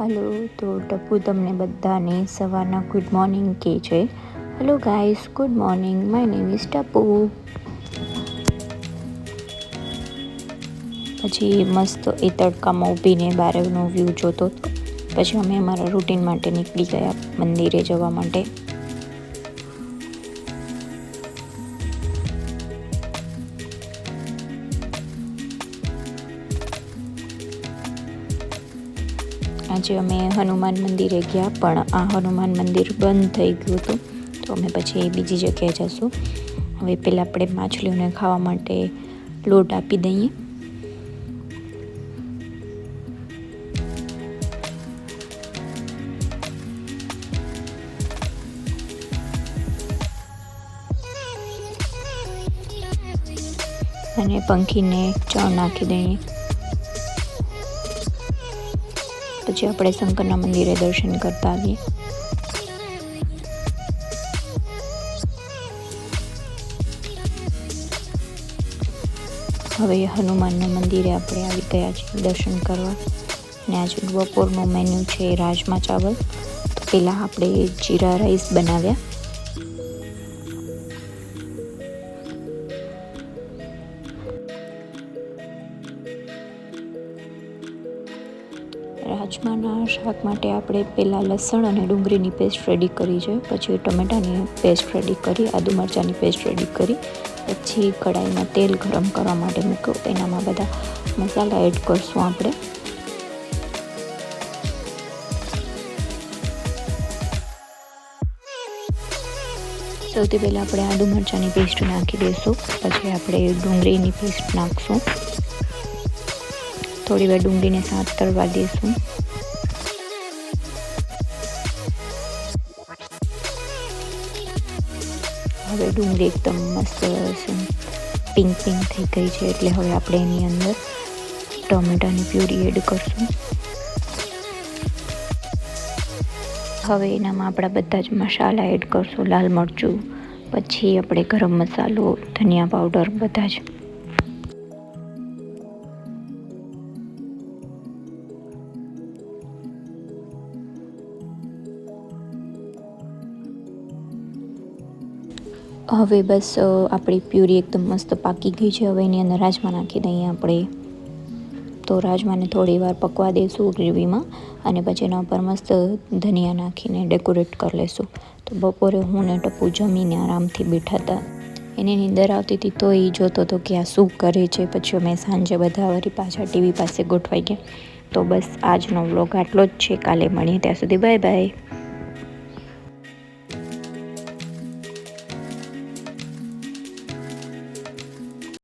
Hello, તો ટપુ તમને બધાને સવારના ગુડ મોર્નિંગ કહે છે. Hello guys good morning my name is Tapu. પછી મસ્ત એ તડકામાં ઊભીને બહારનો વ્યૂ જોતો. હતો પછી અમે અમારા રૂટીન માટે નીકળી ગયા મંદિરે જવા માટે. આજે અમે હનુમાન મંદિરે ગયા, પણ આ હનુમાન મંદિર બંધ થઈ ગયું હતું. તો અમે પછી બીજી જગ્યાએ જશું. હવે પહેલાં આપણે માછલીઓને ખાવા માટે લોટ આપી દઈએ. અને પંખીને ચણ નાખી દઈએ. પછી આપણે શંકરના મંદિરે દર્શન કરતા આવીએ. હવે હનુમાનના મંદિરે આપણે આવી ગયા છીએ દર્શન કરવા. ને આજે બપોરનું મેન્યુ છે રાજમા ચાવલ. પહેલાં આપણે જીરા રાઈસ બનાવ્યા. રાજમાના શાક માટે આપણે પહેલાં લસણ અને ડુંગળીની પેસ્ટ રેડી કરી છે. પછી ટમેટાની પેસ્ટ રેડી કરી, આદુ મરચાંની પેસ્ટ રેડી કરી, પછી કઢાઈમાં તેલ ગરમ કરવા માટે મૂક્યું. એનામાં બધા મસાલા એડ કરશું આપણે. સૌથી પહેલાં આપણે આદુ મરચાંની પેસ્ટ નાખી દઈશું. પછી આપણે ડુંગળીની પેસ્ટ નાખશું. થોડી વાર ડુંગળીને સાત તળવા દઈશું હવે ડુંગળી એકદમ મસ્ત પિંક પિંક થઈ ગઈ છે એટલે હવે આપણે એની અંદર ટમેટાની પ્યુરી એડ કરશું. હવે એનામાં આપણા બધા જ મસાલા એડ કરશું. લાલ મરચું, પછી આપણે ગરમ મસાલો, ધનિયા પાવડર, બધા જ. હવે બસ આપણી પ્યુરી એકદમ મસ્ત પાકી ગઈ છે. હવે એની અંદર રાજમા નાખી દઈએ આપણે, તો રાજમાને થોડી વાર પકવા દઈશું ગ્રેવીમાં અને પછી એના ઉપર મસ્ત ધનિયા નાખીને ડેકોરેટ કરી લઈશું તો બપોરે હું ને ટપુ જમીને આરામથી બેઠા હતા. એની નીંદર આવતી હતી તો એ જોતો હતો કે આ શું કરે છે. પછી અમે સાંજે બધા વળી પાછા ટીવી પાસે ગોઠવાઈ ગયા. તો બસ આજનો વ્લોગ આટલો જ છે. કાલે મળીએ ત્યાં સુધી. Bye bye.